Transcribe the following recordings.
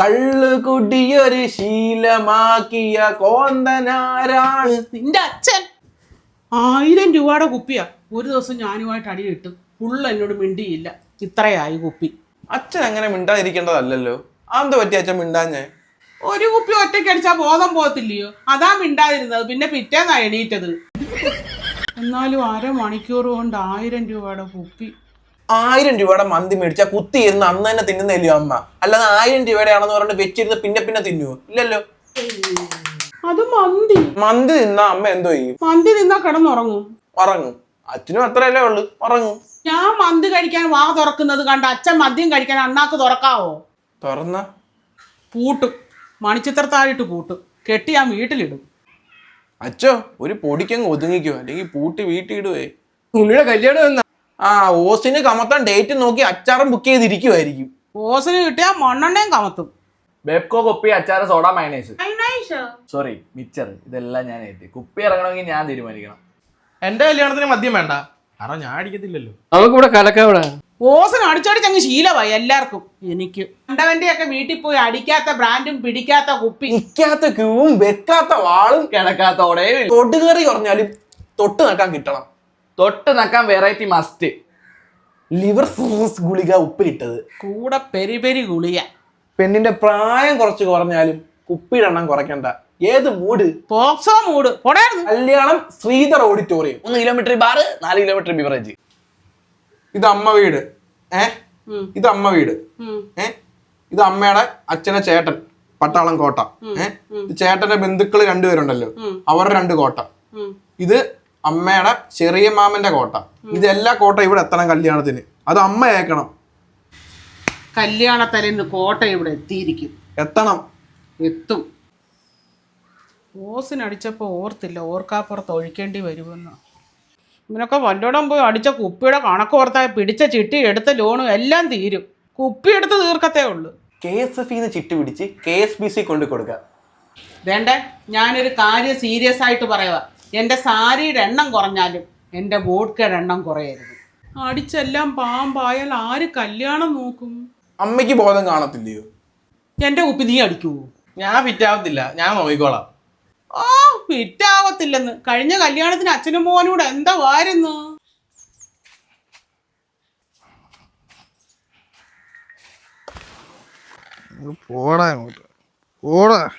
കള്ളു കുടിയൊരു ശീലമാക്കിയ കോന്തനാരാണ്. നിന്റെ അച്ഛൻ. ആയിരം രൂപയുടെ കുപ്പിയാ. ഒരു ദിവസം ഞാനുമായിട്ട് അടി കിട്ടും. ഫുള്ള് എന്നോട് മിണ്ടിയില്ല. ഇത്രയായി കുപ്പി. അച്ഛൻ അങ്ങനെ മിണ്ടാതിരിക്കേണ്ടതല്ലല്ലോ. അതെന്താ പറ്റി അച്ഛൻ മിണ്ടാഞ്ഞേ? ഒരു കുപ്പി ഒറ്റയ്ക്ക് അടിച്ചാൽ ബോധം പോകത്തില്ലയോ? അതാ മിണ്ടാതിരുന്നത്. പിന്നെ പിറ്റേന്നാ എണീറ്റത്. എന്നാലും അരമണിക്കൂർ കൊണ്ട് ആയിരം രൂപയുടെ കുപ്പി. ആയിരം രൂപയുടെ മന്തി മേടിച്ചാൽ കുത്തി ഇരുന്ന് അന്ന് തന്നെ തിന്നുന്നില്ലയോ അമ്മ. അല്ലാതെ ആയിരം രൂപയുടെ ആണെന്ന് പറഞ്ഞിട്ട് വെച്ചിരുന്ന് പിന്നെ പിന്നെ തിന്നുവോ? ഇല്ലല്ലോ. അത് മന്തി. മന്തി തിന്ന അമ്മ എന്തോ ചെയ്യും? മന്തി തിന്നാ കിടന്നുറങ്ങും. ഉറങ്ങും. അച്ഛനും അത്രയല്ലേ ഉള്ളു. ഉറങ്ങും. ഞാൻ മന്തി കഴിക്കാൻ വാ തുറക്കുന്നത് കണ്ട അച്ഛൻ മദ്യം കഴിക്കാൻ അണ്ണാക്ക് തുറക്കാവോ? തുറന്ന? പൂട്ടും. മണിച്ചിത്രത്താഴിട്ട് പൂട്ടും. കെട്ടി ഞാൻ വീട്ടിലിടും. അച്ഛോ ഒരു പൊടിക്കങ്ങ് ഒതുങ്ങിക്കോ. അല്ലെങ്കിൽ പൂട്ടി വീട്ടിലിടുവേ ഉള്ളിയുടെ കല്യാണം എന്നാ? ആ ഓസിന് കമത്താൻ ഡേറ്റ് നോക്കി അച്ചാറും ബുക്ക് ചെയ്തിരിക്കുമായിരിക്കും ഓസിന് കിട്ടിയാൽ മണ്ണെണ്ണയും കമത്തും. ബെബ്കോ കുപ്പി അച്ചാറ് സോഡ മൈനേസ് സോറി മിച്ചർ ഇതെല്ലാം ഞാൻ എത്തി കുപ്പി ഇറങ്ങണമെങ്കിൽ ഞാൻ തീരുമാനിക്കണം. എന്റെ കല്യാണത്തിന് മദ്യം വേണ്ട. കാരണം ഞാൻ അടിക്കത്തില്ലല്ലോ. നമുക്കിവിടെ കലക്കവിടെ ഓസന അടിച്ചടിച്ച് അങ്ങ് ശീലമായി എല്ലാവർക്കും. എനിക്ക്. കണ്ടവന്റെ ഒക്കെ വീട്ടിൽ പോയി അടിക്കാത്ത ബ്രാൻഡും പിടിക്കാത്ത കുപ്പി. ഇരിക്കാത്ത ക്യൂവും വെക്കാത്ത വാളും കിടക്കാത്തോടെ തൊട്ടുകറി കുറഞ്ഞാലും തൊട്ട് നക്കാൻ കിട്ടണം. തൊട്ട് നക്കാൻ വെറൈറ്റി മസ്റ്റ് ലിവർ സോസ് ഗുളിക ഉപ്പിലിട്ടത്. കൂടെ പെരി പെരി ഗുളിയ പെണ്ണിന്റെ പ്രായം കുറച്ച് കുറഞ്ഞാലും കുപ്പിയുടെ എണ്ണം കുറയ്ക്കണ്ട. ഏത് മൂഡ് പോക്സോ മൂഡ് പൊടായിരുന്നു കല്യാണം ശ്രീധർ ഓഡിറ്റോറിയം ഒന്ന് കിലോമീറ്റർ ബാറ് നാല് കിലോമീറ്റർ ബിവറേജ് ഇത് അമ്മ വീട്. ഏ? ഇത് അമ്മ വീട്. ഏ? ഇത് അമ്മയുടെ അച്ഛനെ ചേട്ടൻ പട്ടാളം കോട്ട. ഏ? ചേട്ടന്റെ ബന്ധുക്കൾ രണ്ടുപേരുണ്ടല്ലോ. അവരുടെ രണ്ട് കോട്ട. ഇത് അമ്മയുടെ ചെറിയ മാമന്റെ കോട്ട. ഇതെല്ലാ കോട്ട ഇവിടെ എത്തണം കല്യാണത്തിന്. അത് അമ്മ ഏക്കണം കല്യാണത്തലേന്ന് കോട്ട ഇവിടെ എത്തിയിരിക്കും. എത്തണം. എത്തും. ഓസിനടിച്ചപ്പോൾ ഓർത്തില്ല ഓർക്കാപ്പുറത്ത് ഒഴിക്കേണ്ടി വരുമെന്ന്. ഇവനൊക്കെ വല്ലോടം പോയി അടിച്ച കുപ്പിയുടെ കണക്ക് ഓർത്താൽ പിടിച്ച ചിട്ടി എടുത്ത ലോണും എല്ലാം തീരും. കുപ്പി എടുത്ത് തീർക്കത്തേ ഉള്ളൂ. കെ എസ് എഫ് ചിട്ടി പിടിച്ച് കെ എസ് ബി സി കൊണ്ട് കൊടുക്കുക വേണ്ടേ? ഞാനൊരു കാര്യം സീരിയസ് ആയിട്ട് പറയുക എന്റെ സാരിയുടെ എണ്ണം കുറഞ്ഞാലും എന്റെ വോഡ്ക്കയുടെ എണ്ണം കുറയരുത്. അടിച്ചെല്ലാം പാമ്പായാൽ ആര് കല്യാണം നോക്കും? അമ്മയ്ക്ക് ബോധം കാണത്തില്ലയോ? എന്റെ കുപ്പി നീ അടിക്കുവോ? ഞാൻ ഫിറ്റാവത്തില്ല. ഞാൻ നോക്കിക്കോളാം. ആ ഫിറ്റാവത്തില്ലെന്ന്. കഴിഞ്ഞ കല്യാണത്തിന് അച്ഛനും മോനൂടെ എന്താ വാരുന്നു? പോടാ പോടാ.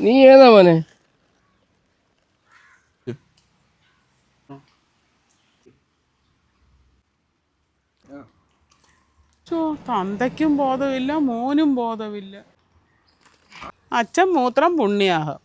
നീ ഏതാ മോനെ? തന്തയ്ക്കും ബോധമില്ല മോനും ബോധമില്ല. അച്ഛൻ മൂത്രം പുണ്യാഹം.